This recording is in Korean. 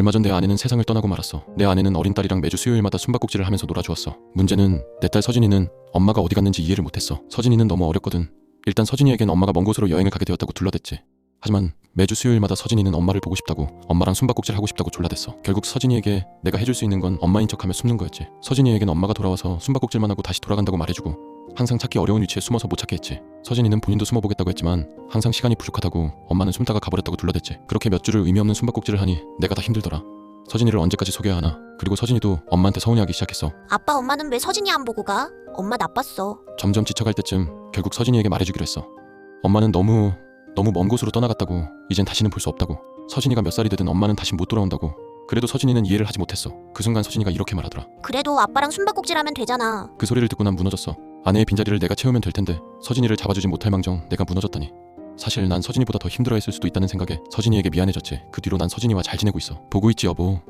얼마 전 내 아내는 세상을 떠나고 말았어. 내 아내는 어린 딸이랑 매주 수요일마다 숨바꼭질을 하면서 놀아주었어. 문제는 내 딸 서진이는 엄마가 어디 갔는지 이해를 못했어. 서진이는 너무 어렸거든. 일단 서진이에겐 엄마가 먼 곳으로 여행을 가게 되었다고 둘러댔지. 하지만 매주 수요일마다 서진이는 엄마를 보고 싶다고 엄마랑 숨바꼭질 하고 싶다고 졸라댔어. 결국 서진이에게 내가 해줄 수 있는 건 엄마인 척하며 숨는 거였지. 서진이에겐 엄마가 돌아와서 숨바꼭질만 하고 다시 돌아간다고 말해주고 항상 찾기 어려운 위치에 숨어서 못 찾게 했지. 서진이는 본인도 숨어보겠다고 했지만 항상 시간이 부족하다고 엄마는 숨다가 가버렸다고 둘러댔지. 그렇게 몇 주를 의미 없는 숨바꼭질을 하니 내가 다 힘들더라. 서진이를 언제까지 속여야 하나. 그리고 서진이도 엄마한테 서운해하기 시작했어. 아빠 엄마는 왜 서진이 안 보고 가? 엄마 나빴어. 점점 지쳐갈 때쯤 결국 서진이에게 말해주기로 했어. 엄마는 너무 너무 먼 곳으로 떠나갔다고 이젠 다시는 볼 수 없다고. 서진이가 몇 살이 되든 엄마는 다시 못 돌아온다고. 그래도 서진이는 이해를 하지 못했어. 그 순간 서진이가 이렇게 말하더라. 그래도 아빠랑 숨바꼭질하면 되잖아. 그 소리를 듣고 난 무너졌어. 아내의 빈자리를 내가 채우면 될 텐데 서진이를 잡아주지 못할 망정 내가 무너졌다니. 사실 난 서진이보다 더 힘들어했을 수도 있다는 생각에 서진이에게 미안해졌지. 그 뒤로 난 서진이와 잘 지내고 있어. 보고 있지 여보.